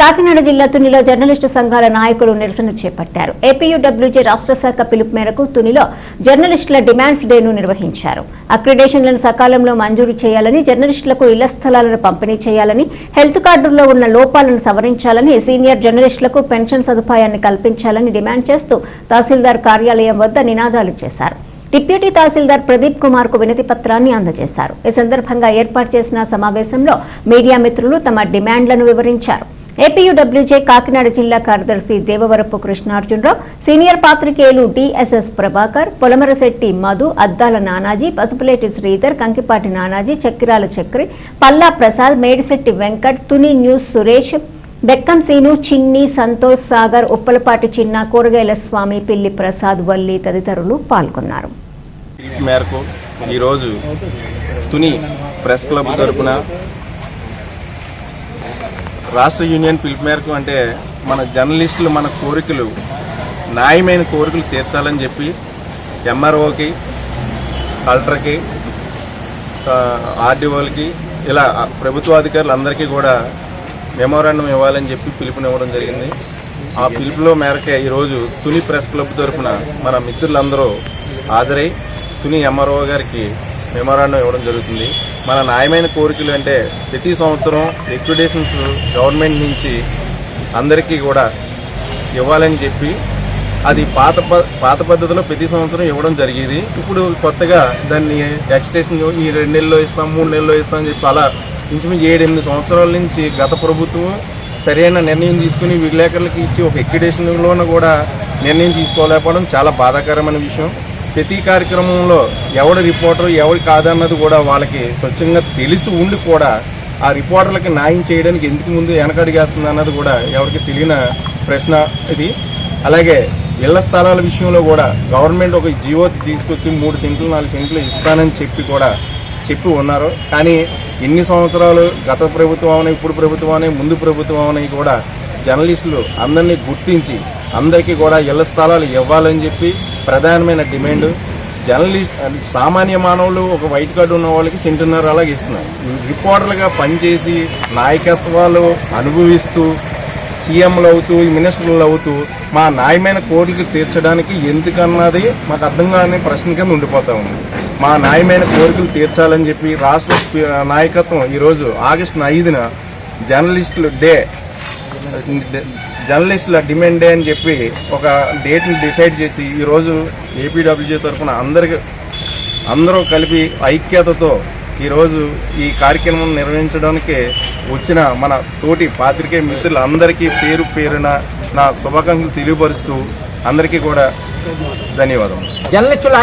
Kakinada జిల్లా తునిలో journalist సంఘాల నాయకులు నిరసన చేపట్టారు. ఏపీయూడబ్ల్యూజే రాష్ట్ర శాఖ పిలుపు మేరకు తునిలో జర్నలిస్టుల డిమాండ్స్ డేను నిర్వహించారు. అక్రిడేషన్లను సకాలంలో మంజూరు చేయాలని జర్నలిస్టులకు ఇళ్ళ స్థలాలను పంపిణీ చేయాలని హెల్త్ కార్డుల్లో ఉన్న లోపాలను సవరించాలని సీనియర్ జర్నలిస్టులకు పెన్షన్ సదుపాయాన్ని కల్పించాలని డిమాండ్ చేస్తూ తహసీల్దార్ కార్యాలయం వద్ద నినాదాలు చేశారు. డిప్యూటీ తహసీల్దార్ ప్రదీప్ కుమార్కు వినతి పత్రాన్ని అందజేశారు. ఈ సందర్భంగా ఏర్పాటు చేసిన సమావేశంలో మీడియా మిత్రులు తమ డిమాండ్లను వివరించారు. ఏపీయూడబ్ల్యూజే కాకినాడ జిల్లా కార్యదర్శి దేవవరపు కృష్ణార్జునరావు సీనియర్ పాత్రికేయులు డిఎస్ఎస్ ప్రభాకర్ పొలమరశెట్టి మధు అద్దాల నానాజీ పసుపులేటి శ్రీధర్ కంకిపాటి నానాజీ చక్కిరాల చక్రి పల్లా ప్రసాద్ మేడిశెట్టి వెంకట్ తుని న్యూస్ సురేష్ బెక్కం సీను చిన్ని సంతోష్ సాగర్ ఉప్పలపాటి చిన్న కూరగాయల స్వామి పిల్లి ప్రసాద్ వల్లి తదితరులు పాల్గొన్నారు. మేరకు ఈరోజు తుని ప్రెస్ క్లబ్ తరపున రాష్ట్ర యూనియన్ పిలుపు మేరకు అంటే మన జర్నలిస్టులు మన కోరికలు న్యాయమైన కోరికలు తీర్చాలని చెప్పి ఎంఆర్ఓకి కలెక్టర్కి ఆర్డీఓలకి ఇలా ప్రభుత్వ అధికారులందరికీ కూడా మెమోరాండం ఇవ్వాలని చెప్పి పిలుపునివ్వడం జరిగింది. ఆ పిలుపులో మేరకే ఈరోజు తుని ప్రెస్ క్లబ్ తరపున మన మిత్రులందరూ హాజరై తుని ఎంఆర్ఓ గారికి మెమోరాండం ఇవ్వడం జరుగుతుంది. మన న్యాయమైన కోరికలు అంటే ప్రతి సంవత్సరం లిక్విడేషన్స్ గవర్నమెంట్ నుంచి అందరికీ కూడా ఇవ్వాలని చెప్పి అది పాత ప- పాత పద్ధతిలో ప్రతి సంవత్సరం ఇవ్వడం జరిగేది. ఇప్పుడు కొత్తగా దాన్ని ఎక్స్టేషన్ ఈ రెండు నెలల్లో ఇస్తాం మూడు నెలల్లో ఇస్తాం అని చెప్పి అలా ఇంచుమించు ఏడు ఎనిమిది సంవత్సరాల నుంచి గత ప్రభుత్వం సరైన నిర్ణయం తీసుకుని విలేకరులకు ఇచ్చి ఒక ఎక్విడేషన్లోనూ కూడా నిర్ణయం తీసుకోలేకపోవడం చాలా బాధాకరమైన విషయం. ప్రతి కార్యక్రమంలో ఎవడు రిపోర్టర్ ఎవరు కాదన్నది కూడా వాళ్ళకి స్వచ్ఛంగా తెలిసి ఉండి కూడా ఆ రిపోర్టర్లకి న్యాయం చేయడానికి ఎందుకు ముందు వెనకడిగేస్తుంది అన్నది కూడా ఎవరికి తెలియని ప్రశ్న ఇది. అలాగే ఇళ్ళ స్థలాల విషయంలో కూడా గవర్నమెంట్ ఒక జీవో తీసుకొచ్చి మూడు సెంట్లు నాలుగు సెంట్లు ఇస్తానని చెప్పి కూడా చెప్పి ఉన్నారు. కానీ ఎన్ని సంవత్సరాలు గత ప్రభుత్వం ఇప్పుడు ప్రభుత్వం అని ముందు ప్రభుత్వం కూడా జర్నలిస్టులు అందరినీ గుర్తించి అందరికీ కూడా ఇళ్ళ స్థలాలు ఇవ్వాలని చెప్పి ప్రధానమైన డిమాండ్. జర్నలిస్ట్ సామాన్య మానవులు ఒక వైట్ కార్డు ఉన్న వాళ్ళకి సెంటున్నర అలాగే ఇస్తున్నారు రిపోర్టర్లుగా పనిచేసి నాయకత్వాలు అనుభవిస్తూ సీఎంలు అవుతూ మినిస్టర్లు అవుతూ మా న్యాయమైన కోరికలు తీర్చడానికి ఎందుకన్నది మాకు అర్థం కాని ప్రశ్న కింద ఉండిపోతా ఉంది. మా న్యాయమైన కోరికలు తీర్చాలని చెప్పి రాష్ట్ర నాయకత్వం ఈరోజు ఆగస్టు ఐదున జర్నలిస్టులు డే జర్నలిస్టుల డిమాండ్ అని చెప్పి ఒక డేట్ని డిసైడ్ చేసి ఈరోజు ఏపీడబ్ల్యూజే తరఫున అందరికి అందరూ కలిపి ఐక్యతతో ఈరోజు ఈ కార్యక్రమం నిర్వహించడానికి వచ్చిన మన తోటి పాత్రికే మిత్రులందరికీ పేరు పేరున నా శుభాకాంక్షలు తెలియపరుస్తూ అందరికీ కూడా ధన్యవాదం జర్నలిస్టుల